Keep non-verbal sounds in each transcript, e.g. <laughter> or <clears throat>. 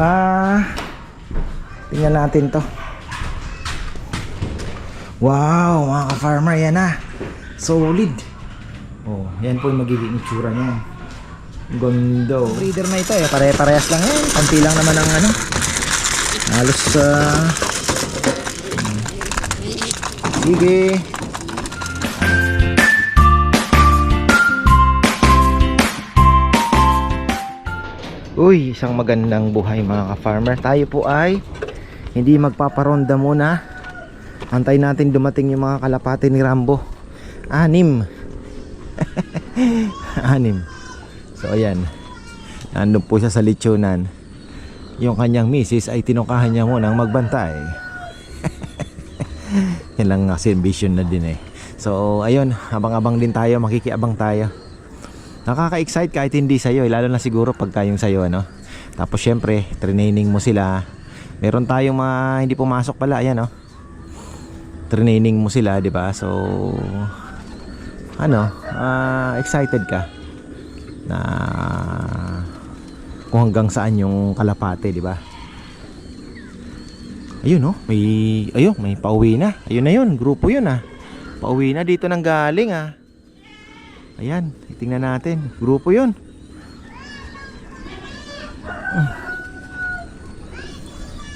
Ah, tingnan natin to. Wow, mga ka-farmer, yan na. Solid. Oh, yan po yung magiging itsura niyan. Gondo. Breeder na ito eh. Pare-parehas lang yan. Kanti lang naman ang ano. Halos sa... Sige. Uy, isang magandang buhay mga ka-farmer. Tayo po ay hindi magpaparonda muna. Antay natin dumating yung mga kalapate ni Rambo. Anim. <laughs> Anim. So ayan. Nandun po siya sa lechonan. Yung kanyang misis ay tinukahan niya munang magbantay. <laughs> Yan lang kasi vision na din eh. So ayun, abang-abang din tayo, makikiabang tayo. Nakaka-excite kahit hindi sa'yo, eh, lalo na siguro pagka yung sa'yo ano. Tapos syempre, training mo sila. Meron tayong mga hindi pumasok pala, ayan oh. Training mo sila, 'di ba? So ano, ah, excited ka na kung hanggang saan yung kalapate, di ba? Ayun oh, may ayun, may pauwi na. Ayun na yun, grupo yun ah. Pauwi na dito nang galing ah. Ayan, tingnan natin. Grupo yun.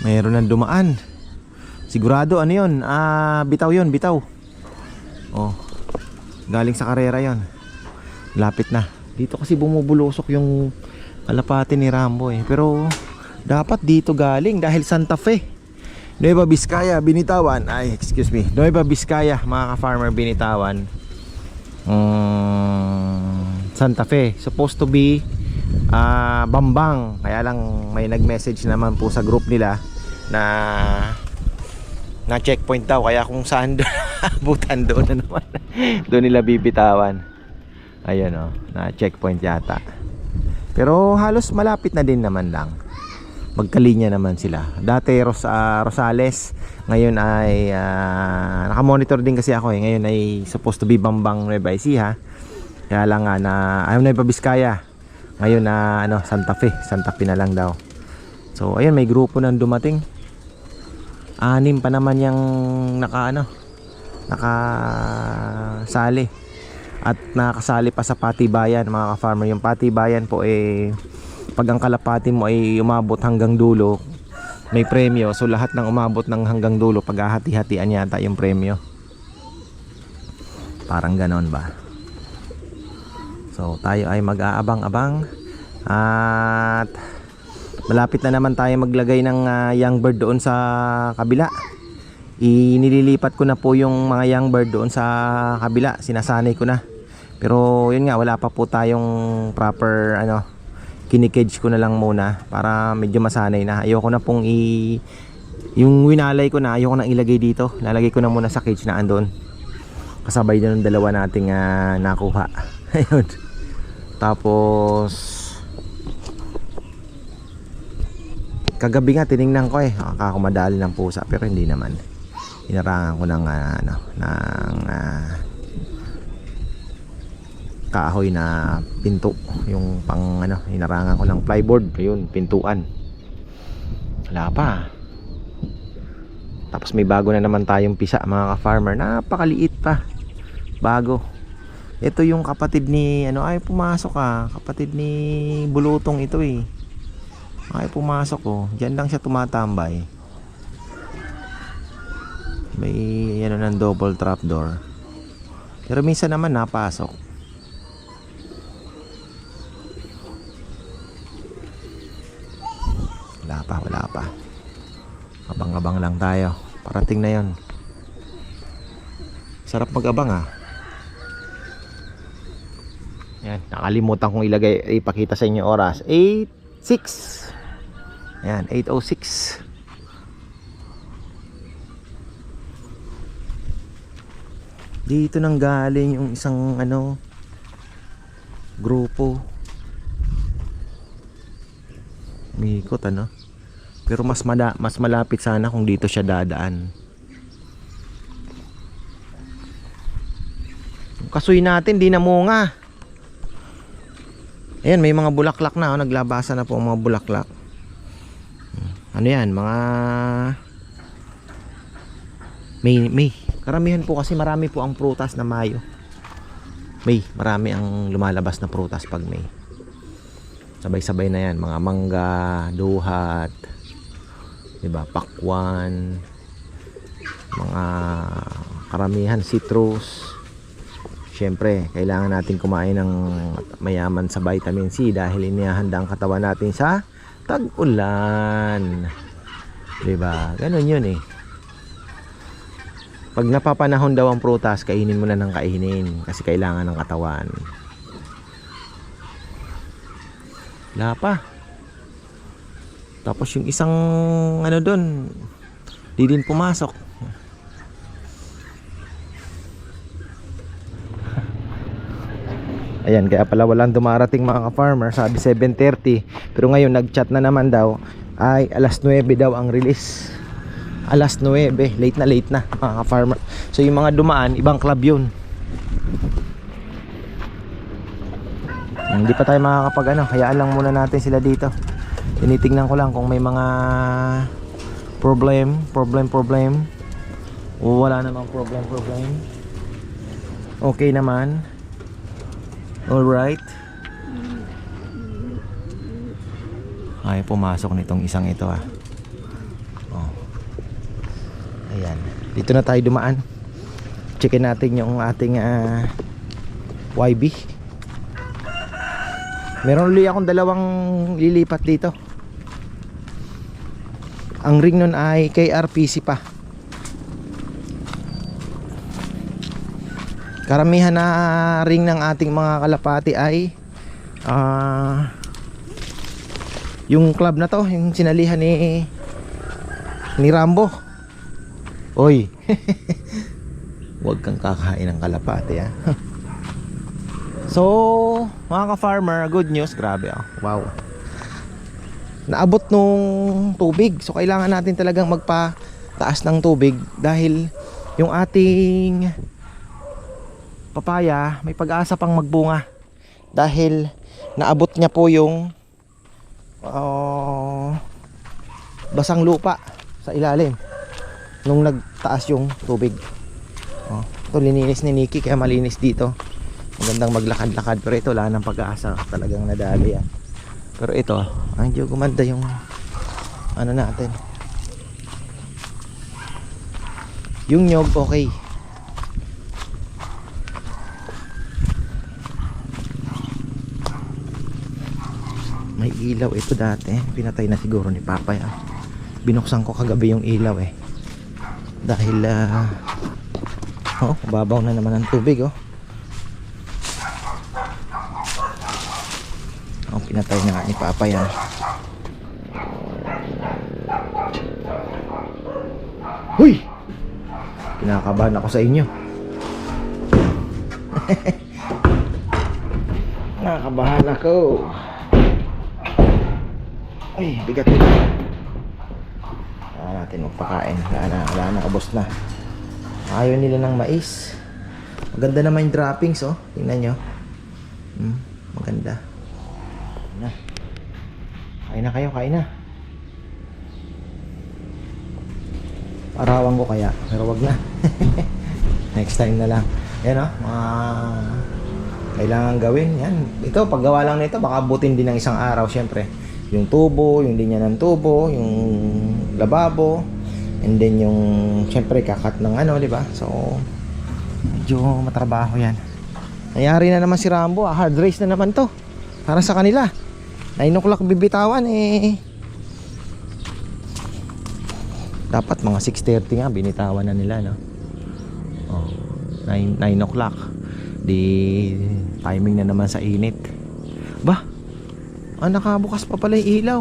Mayroon ng dumaan. Sigurado ano yun? Ah, bitaw yun, bitaw. Oh. Galing sa karera yon. Lapit na. Dito kasi bumubulusok yung kalapati ni Rambo eh. Pero dapat dito galing dahil Santa Fe. Nueva Vizcaya, Binitawan. Ay, excuse me. Nueva Vizcaya, mga ka-farmer Binitawan. Mm, Santa Fe. Supposed to be ah, Bambang. Kaya lang may nag-message naman po sa group nila na na checkpoint daw. Kaya kung saan doon <laughs> abutan doon na naman. Doon nila bibitawan. Ayun oh na checkpoint yata. Pero halos malapit na din naman lang magkalinya naman sila. Dati Ros ah, Rosales. Ngayon ay ah, nakamonitor din kasi ako eh. Ngayon ay supposed to be Bambang Nueva Ecija. Kaya lang nga na ayaw na Vizcaya. Ngayon na ano Santa Fe. Santa Fe na lang daw. So ayun may grupo nang dumating. Anim pa naman yung naka ano nakasali at nakasali pa sa patibayan mga ka-farmer yung patibayan po eh pag ang kalapati mo ay umabot hanggang dulo may premyo. So lahat ng umabot ng hanggang dulo paghahati-hatian yata yung premyo. Parang ganon ba? So tayo ay mag-aabang-abang at malapit na naman tayo maglagay ng ah, young bird doon sa kabila. Inililipat ko na po yung mga young bird doon sa kabila. Sinasanay ko na. Pero yun nga wala pa po tayong proper ano kinikage ko na lang muna para medyo masanay na. Ayoko na pong i yung winalay ko na ayoko nang ilagay dito. Lalagay ko na muna sa cage na andon kasabay din ng dalawa nating ah, nakuha. <laughs> Ayun. Tapos kagabi nga tiningnan ko eh. Kakakumadali ng pusa pero hindi naman. Inarangan ko ng ah, ano ng ah, kahoy na pinto. Yung pang ano inarangan ko ng plyboard ayun pintuan. Wala pa. Tapos may bago na naman tayong pisa mga ka-farmer. Napakaliit pa. Bago. Ito yung kapatid ni ano ay pumasok ah. Kapatid ni bulutong ito eh. Ay pumasok oh. Diyan lang siya tumatambay. May ano ng double trap door. Pero minsan naman napasok wala pa wala pa abang-abang lang tayo parating na yon sarap mag-abang ah yan nakalimutan kong ilagay ipakita sa inyo oras 8 6 Ayan, 806. Dito nang galing yung isang ano grupo. Mikot ano. Pero mas mala mas malapit sana kung dito siya dadaan. Kasoy natin di namunga. Ayan, may mga bulaklak na. Oh. Naglabasa na po ang mga bulaklak. ano yan, mga May, May. Karamihan po kasi marami po ang prutas na Mayo. May, marami ang lumalabas na prutas pag May. Sabay-sabay na yan, mga mangga, duhat, 'di ba? Pakwan, mga karamihan citrus. Siyempre, kailangan natin kumain ng mayaman sa vitamin C dahil inihahanda ang katawan natin sa tag-ulan. 'Di ba? Ganun 'yun eh. Pag napapanahon daw ang prutas, kainin mo na ng kainin kasi kailangan ng katawan. Wala. Tapos yung isang ano doon, di din pumasok. <laughs> Ayan, kaya pala walang dumarating mga ka-farmer. Sabi 7.30. Pero ngayon, nag-chat na naman daw. Ay, alas 9 daw ang release. Alas 9. Late na late na mga ka-farmer. So yung mga dumaan, ibang club yun. Hindi pa tayo makakapag ano. Hayaan lang muna natin sila dito. Tinitingnan ko lang kung may mga problem, problem, problem. Wala namang problem, problem. Okay naman. Alright. Ay, pumasok nitong isang ito ah. Oh. Ayan. Dito na tayo dumaan. Checkin natin yung ating ah, YB. Meron ulit akong dalawang lilipat dito. Ang ring nun ay KRPC pa. Karamihan na ring ng ating mga kalapati ay ah yung club na to, yung sinalihan ni ni Rambo. Oy. <laughs> Huwag kang kakain ng kalapati ah. so, mga ka-farmer, good news, grabe ah. Wow. Naabot nung tubig. So kailangan natin talagang magpa-taas ng tubig dahil yung ating papaya may pag-asa pang magbunga. Dahil naabot niya po yung uh, basang lupa sa ilalim nung nagtaas yung tubig. Oh, ito lininis ni Nikki kaya malinis dito. Magandang maglakad-lakad pero ito wala ng pag-asa. Talagang nadali yan pero ito ang medyo gumanda yung ano natin. Yung nyog okay. May ilaw ito dati. Pinatay na siguro ni Papa yan binuksan ko kagabi yung ilaw eh. Dahil ah oh babaw na naman ang tubig oh oh pinatay na nga ni Papa yan huy kinakabahan ako sa inyo <laughs> nakakabahan ako ay, bigat nito. Kaya natin magpakain. Wala na, wala na, ubos na. Ayaw nila ng mais. Maganda naman yung droppings, oh. Tingnan nyo. Hmm, maganda. Kain na. Kayo, kain na. Parawan ko kaya, pero wag na. <laughs> Next time na lang. Yan, oh. Mga kailangan gawin. Yan. Ito, paggawa lang nito, baka butin din ng isang araw, syempre yung tubo, yung linya ng tubo, yung lababo, and then yung syempre kakat ng ano, di ba? So medyo matrabaho 'yan. Nangyari na naman si Rambo, ah, hard race na naman 'to. Para sa kanila. 9 o'clock bibitawan eh. Dapat mga 6:30 nga binitawan na nila, no. Oh, 9 9 o'clock. Di timing na naman sa init. Bah, Ah, nakabukas pa pala yung ilaw.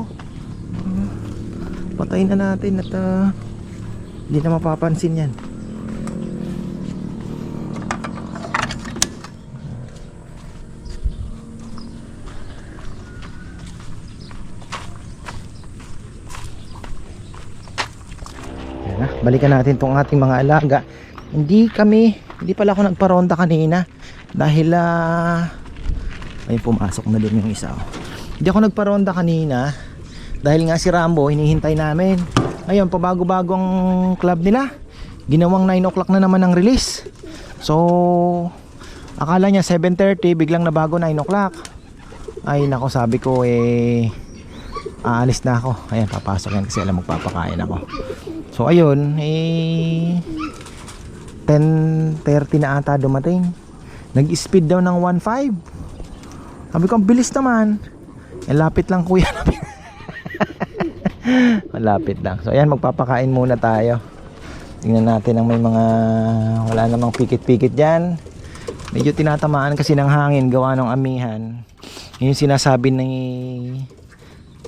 Patayin na natin at ah, hindi na mapapansin yan. Balikan natin tong ating mga alaga. Hindi kami, hindi pala ako nagparonda kanina dahil ah, ay pumasok na din yung isa. oh. Hindi ako nagparonda kanina dahil nga si Rambo hinihintay namin ngayon pabago-bagong club nila ginawang 9 o'clock na naman ang release so akala niya 7.30 biglang nabago 9 o'clock ay nako sabi ko eh aalis na ako. Ayan papasok yan kasi alam magpapakain ako. So ayun eh 10.30 na ata dumating. Nag-speed daw ng 1.5 sabi ko bilis naman. Eh, lapit lang kuya. <laughs> Malapit lang. So ayan magpapakain muna tayo. Tingnan natin ang may mga wala namang pikit-pikit dyan. Medyo tinatamaan kasi ng hangin gawa ng amihan. Yun yung sinasabi ni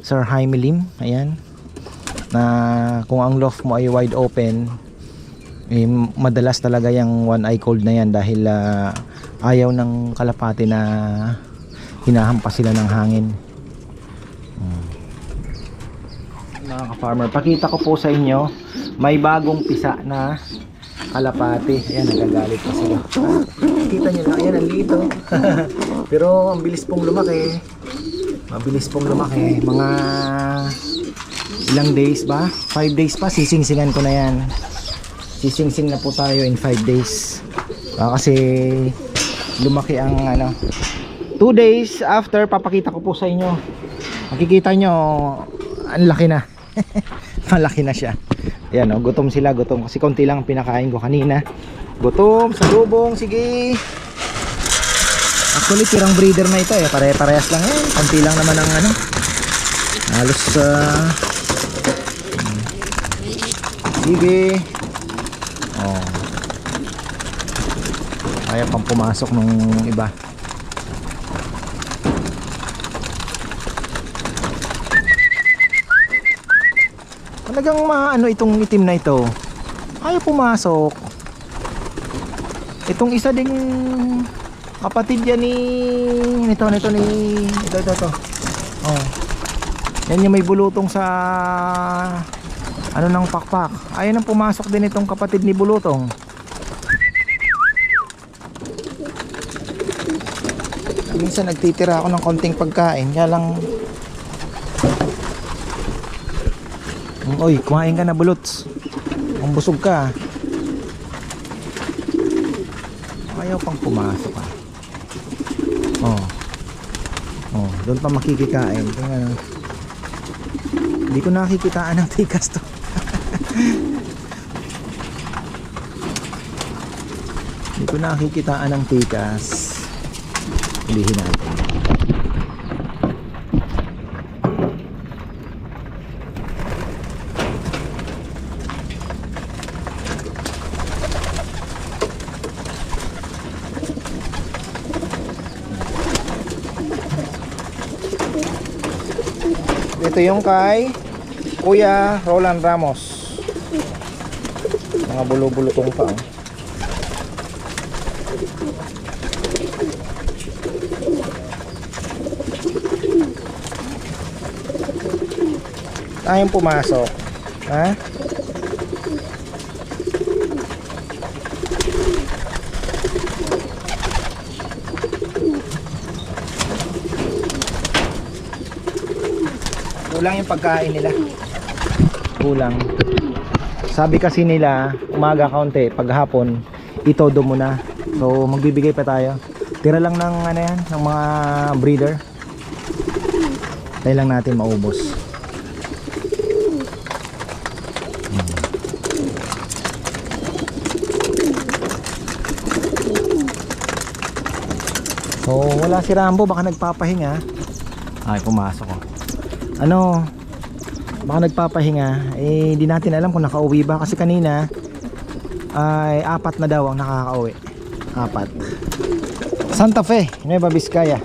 Sir Jaime Lim ayan na kung ang loft mo ay wide open eh, madalas talaga yung one eye cold na yan dahil ah, ayaw ng kalapati na hinahampas sila ng hangin. Mga ka-farmer pakita ko po sa inyo may bagong pisa na kalapati. Ayan nagagalit pa sila. Kita nyo lang ayan ang liit oh. <laughs> pero ang bilis pong lumaki mabilis pong lumaki. Mga ilang days ba? 5 days pa. Sisingsingan ko na yan. Sisingsing na po tayo in 5 days. Ah, kasi lumaki ang ano 2 days after papakita ko po sa inyo. Makikita nyo ang laki na. <laughs> Malaki na siya. Yan o gutom sila gutom. Kasi konti lang ang pinakain ko kanina. Gutom sa lubong sige actually tirang breeder na ito eh. Pare parehas lang yan. Konti lang naman ang ano. Halos uh, sige. Oh. Ayaw pang pumasok nung iba. Talagang maano itong itim na ito. Ayaw pumasok. Itong isa ding kapatid yan ni nito nito ni ito ito ito. Oh. Yan yung may bulutong sa ano ng pakpak. Ayaw nang pumasok din itong kapatid ni bulutong. Minsan nagtitira ako ng konting pagkain, kaya lang Oy, kumain ka na bulots. Kung busog ka. Ayaw pang pumasok ah. Oh. Oh, doon pa makikikain. Tingnan. Hindi ko nakikitaan ng tikas to. <laughs> Hindi ko nakikitaan ng tikas. Hulihin natin. Ito yung kay Kuya Roland Ramos. Mga bulo-bulutong pa. Oh. Tayong pumasok. Ha? Kulang yung pagkain nila. Kulang. Sabi kasi nila, umaga kaunti, paghapon, itodo mo na. So, magbibigay pa tayo. Tira lang ng ano yan, ng mga breeder. Tayo lang natin maubos. So, wala si Rambo, baka nagpapahinga. Ay, pumasok oh ano? Baka nagpapahinga. Eh di natin alam kung nakauwi ba. Kasi kanina ay apat na daw ang nakakauwi. Apat. Santa Fe Nueva Vizcaya.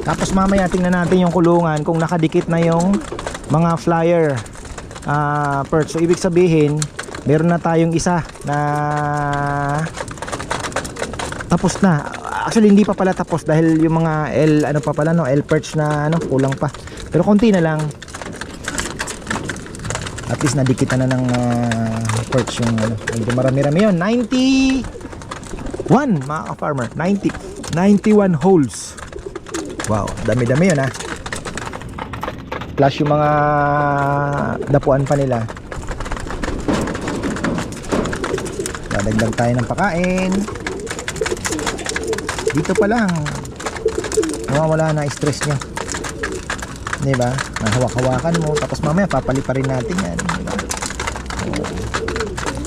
Tapos mamaya tingnan natin yung kulungan kung nakadikit na yung mga flyer. Ah perch. So ibig sabihin meron na tayong isa na tapos na actually hindi pa pala tapos dahil yung mga L ano pa pala no L perch na ano kulang pa pero konti na lang At least nadikitan na ng uh, perch yung ano. Medyo marami-rami yun. 91 mga ka-farmer. 90. 91 holes. Wow, dami-dami yun ha. Plus yung mga dapuan pa nila. Dadagdag tayo ng pakain. Dito pa lang. Mawawala na stress nyo. Di ba? Nahawak-hawakan mo. Tapos mamaya papali pa rin natin yan. Di ba? Oo.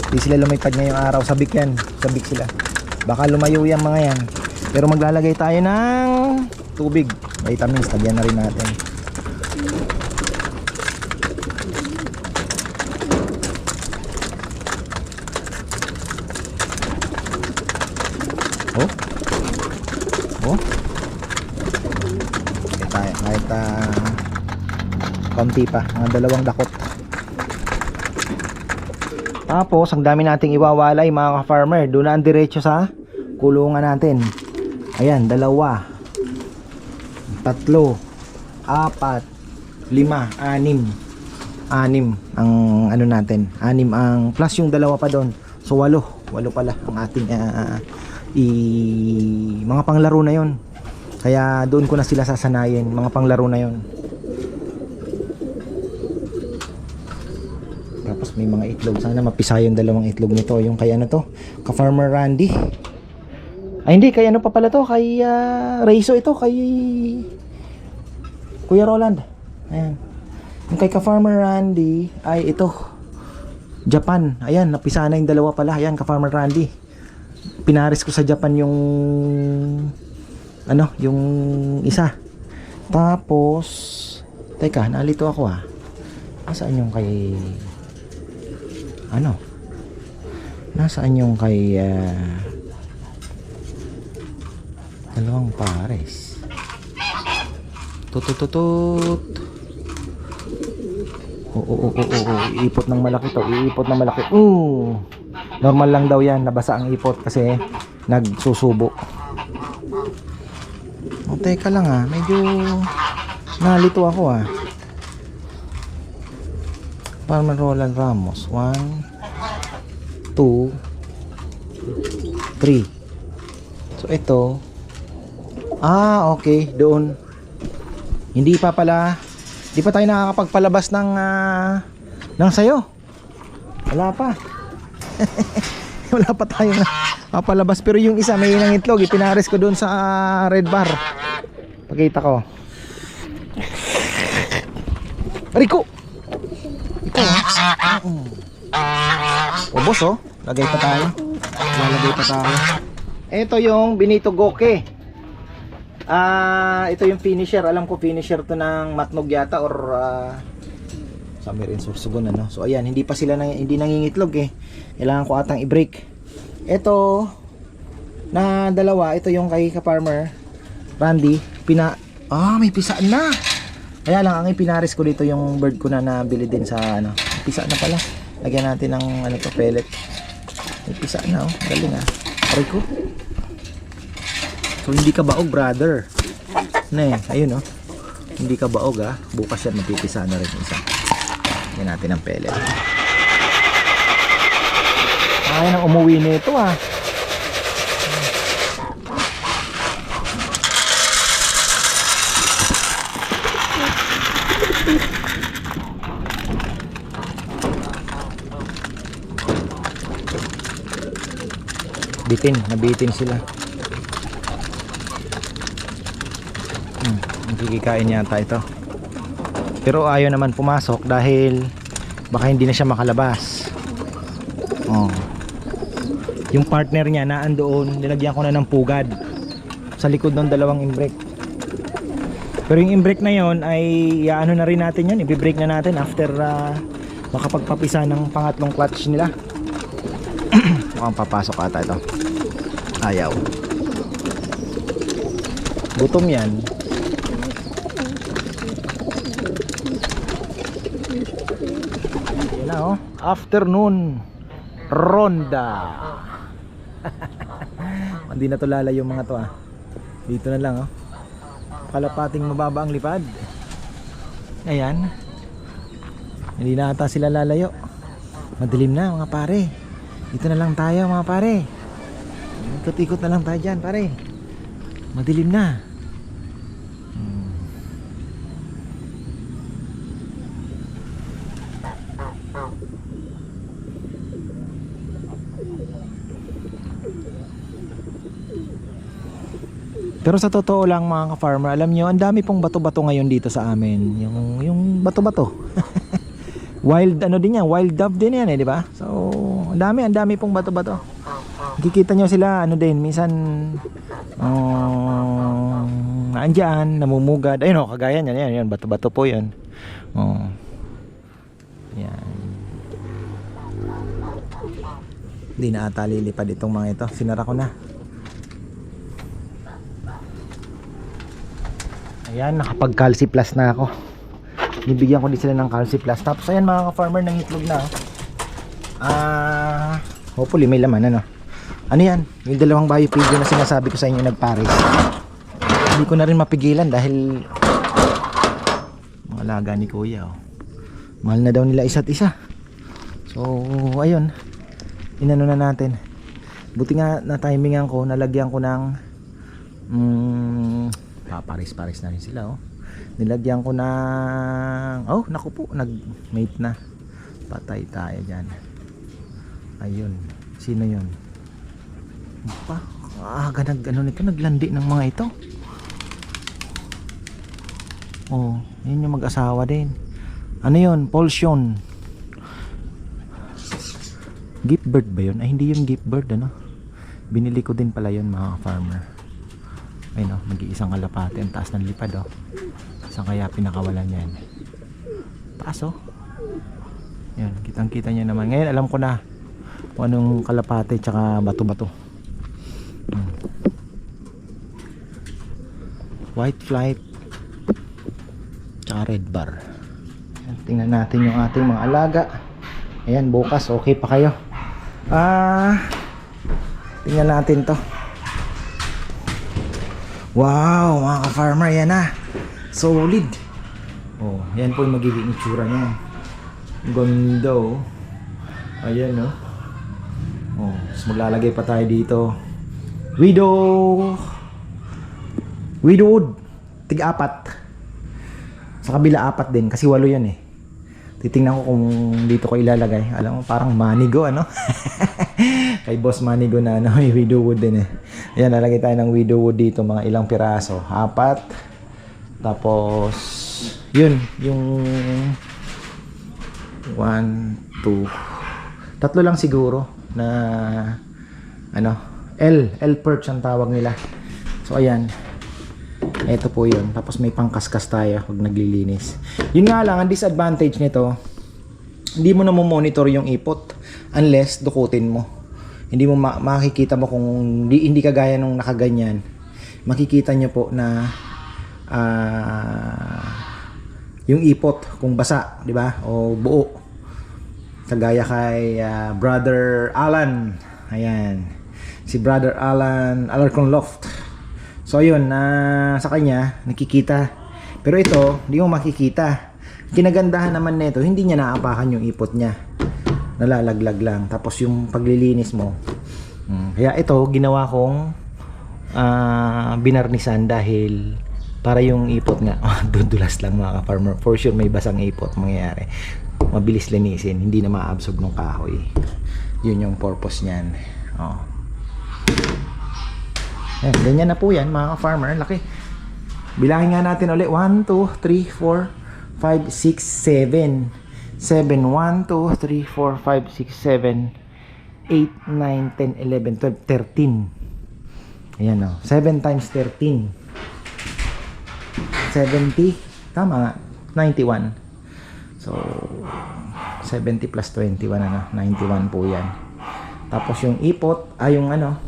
Di sila lumipad ngayong araw. Sabik yan. Sabik sila. Baka lumayo yung mga yan. Pero maglalagay tayo ng tubig. Vitamins. Lagyan na rin natin. Oh. Oh. Okay tayo. Kahit ah, konti pa. Mga dalawang dakot. Tapos, ang dami nating iwawalay mga ka-farmer. Doon na ang diretso sa kulungan natin. Ayan, dalawa. Tatlo. Apat. Lima. Anim. Anim ang ano natin. Anim ang plus yung dalawa pa doon. So, walo. Walo pala ang ating ah, i mga panglaro na yon. Kaya doon ko na sila sasanayin, mga panglaro na yon. May mga itlog. Sana mapisa yung dalawang itlog nito. Yung kay ano to? Ka-Farmer Randy. Ay hindi, kay ano pa pala to? Kay uh, Reiso ito. Kay Kuya Roland. Ayan. Yung kay ka-Farmer Randy ay ito. Japan. Ayan, napisa na yung dalawa pala. Ayan, ka-Farmer Randy. Pinaris ko sa Japan yung ano, yung isa. Tapos Teka, nalito ako ah. Nasaan yung kay ano? Nasaan yung kay ah, dalawang pares? Tutututut. Oo, oo, oo, oo, iipot ng malaki to, iipot ng malaki. Oo. Normal lang daw yan, nabasa ang ipot kasi nagsusubo. O, teka lang ah, medyo nalito ako ah. Farmer Roland Ramos. 1, 2, 3. So, ito. Ah, okay. Doon. Hindi pa pala. Hindi pa tayo nakakapagpalabas ng ah, ng sayo. Wala pa. <laughs> Wala pa tayo na papalabas. Pero yung isa may inang itlog. Ipinares ko doon sa ah, red bar. Pakita ko. Rico! Ah. O boss oh. Lagay pa tayo. Lalagay pa tayo. Ito yung Benito Goke. Ah, ito yung finisher. Alam ko finisher to ng matnog yata or ah, sa rin sursugon ano. So ayan, hindi pa sila nang, hindi nangingitlog eh. Kailangan ko atang i-break. Ito na dalawa, ito yung kay ka-farmer Randy, pina Ah, may pisaan na. Kaya lang ang ipinaris ko dito yung bird ko na nabili din sa ano. Pisa na pala. Lagyan natin ng ano to pellet. May pisa na oh. Galing ah. Aray ko. So hindi ka baog brother. Ne, ayun oh. Hindi ka baog ah. Bukas yan mapipisa na rin isa. Lagyan natin ng pellet. Ay, nang umuwi nito ah. Bitin, nabitin sila. Hmm, magkikikain yata ito. Pero ayaw naman pumasok dahil baka hindi na siya makalabas. Oh. Yung partner niya na andoon, nilagyan ko na ng pugad sa likod ng dalawang imbrek. Pero yung imbrek na yon ay iaano na rin natin yun, i-break na natin after uh, makapagpapisa ng pangatlong clutch nila. <clears throat> Mukhang papasok ata ito. Ayaw. Gutom yan. Yan na oh. Afternoon ronda. <laughs> Hindi na to lalayo mga to ah. Dito na lang oh. Kalapating mababa ang lipad. Ayan. Hindi na ata sila lalayo. Madilim na mga pare. Dito na lang tayo mga pare. Ikot-ikot na lang tayo dyan pare. Madilim na. Hmm. Pero sa totoo lang mga ka-farmer, alam nyo, ang dami pong bato-bato ngayon dito sa amin. Yung, yung bato-bato. <laughs> wild ano din yan, wild dove din yan eh, di ba? So, ang dami, ang dami pong bato-bato. Kikita nyo sila, ano din, minsan, um, naandyan, namumugad. Ayun o, kagaya niyan, yan, yan, bato-bato po yan. Oh. Yan. Hindi na ata lilipad itong mga ito. Sinara ko na. Ayan, nakapag calci plus na ako. Nibigyan ko din sila ng calci. Tapos ayan mga ka-farmer ng itlog na. oh. Ah, hopefully may laman ano. Ano yan? Yung dalawang biopigyo na sinasabi ko sa inyo nagpares. Hindi ko na rin mapigilan dahil mga alaga ni kuya oh. Mahal na daw nila isa't isa. So, ayun. Inano na natin. Buti nga na timingan ko, nalagyan ko ng mm, paparis-paris na rin sila oh. Nilagyan ko ng oh, naku po, nag-mate na. Patay tayo diyan. Ayun. Sino 'yun? Pa, ah, ganag ano nito, naglandi ng mga ito. Oh, yun yung mag-asawa din. Ano yun? Pulsion. Gift bird ba yun? Ay, hindi yung gift bird, ano? Binili ko din pala yun, mga farmer. Ay, no, mag-iisang kalapate. Ang taas ng lipad, oh. Saan kaya pinakawalan yan? Taas, oh. Yan, kitang-kita nyo naman. Ngayon, alam ko na kung anong kalapate tsaka bato-bato. Hmm. White flight tsaka red bar. Yan, tingnan natin yung ating mga alaga. Ayan, bukas okay pa kayo. Ah, tingnan natin to. Wow, mga ka-farmer, yan na. Solid. Oh, yan po yung magiging itsura niya. Ganda oh. Ayan oh. Oh, tapos maglalagay pa tayo dito. Widow. Widowwood. Tig-apat. Sa kabila apat din kasi walo yan eh. Titingnan ko kung dito ko ilalagay. Alam mo parang manigo ano. <laughs> Kay boss manigo na ano, <laughs> may widowwood din eh. Ayan, lalagay tayo ng widowwood dito mga ilang piraso. Apat. Tapos yun, yung one, two, tatlo lang siguro na ano, L, L perch ang tawag nila. So ayan, ito po yun. Tapos may pangkaskas tayo pag naglilinis. Yun nga lang, ang disadvantage nito, hindi mo na monitor yung ipot unless dukutin mo. Hindi mo ma- makikita mo kung hindi, hindi kagaya nung nakaganyan. Makikita nyo po na ah, yung ipot kung basa, di ba? O buo. Kagaya kay ah, Brother Alan. Ayan. Si Brother Alan Alarcon Loft. So ayun, na sa kanya nakikita. Pero ito, hindi mo makikita. Kinagandahan naman nito, hindi niya naapakan yung ipot niya. Nalalaglag lang. Tapos yung paglilinis mo. mm, Kaya ito, ginawa kong ah, binarnisan dahil para yung ipot nga, <laughs> dudulas lang mga farmer. For sure may basang ipot mangyayari. Mabilis linisin, hindi na maabsorb ng kahoy. Yun yung purpose niyan. Oh. Ayan, ganyan na po yan mga farmer laki. Bilangin nga natin ulit. 1, 2, 3, 4, 5, 6, 7 7, 1, 2, 3, 4, 5, 6, 7 8, 9, 10, 11, 12, 13 ayan o 7 times 13 70 tama. Nga 91 so 70 plus 21 ano? 91 po yan. Tapos yung ipot ay yung ano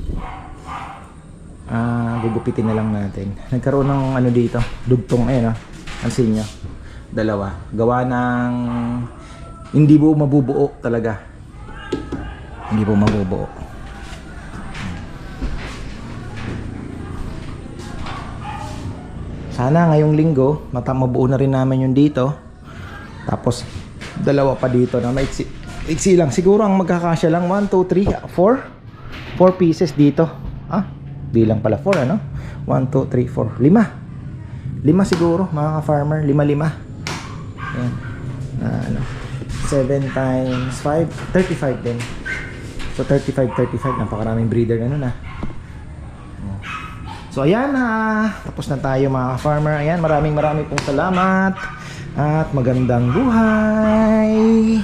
ah gugupitin na lang natin <laughs> nagkaroon ng ano dito dugtong ayun ah pansin nyo dalawa gawa ng hindi po mabubuo talaga hindi po mabubuo sana ngayong linggo mata mabuo na rin namin yung dito tapos Dalawa pa dito na maiksi. Maiksi lang. Siguro ang magkakasya lang 1, 2, 3, 4. 4 pieces dito. Ah, di lang pala 4 ano? 1, 2, 3, 4. 5. 5 siguro mga ka-farmer. 5, 5. Ayan. Ah, ano. 7 times 5, 35 din. So 35, 35. Napakaraming breeder na nun ah. So ayan na, tapos na tayo mga farmer. Ayan, maraming maraming pong salamat at magandang buhay.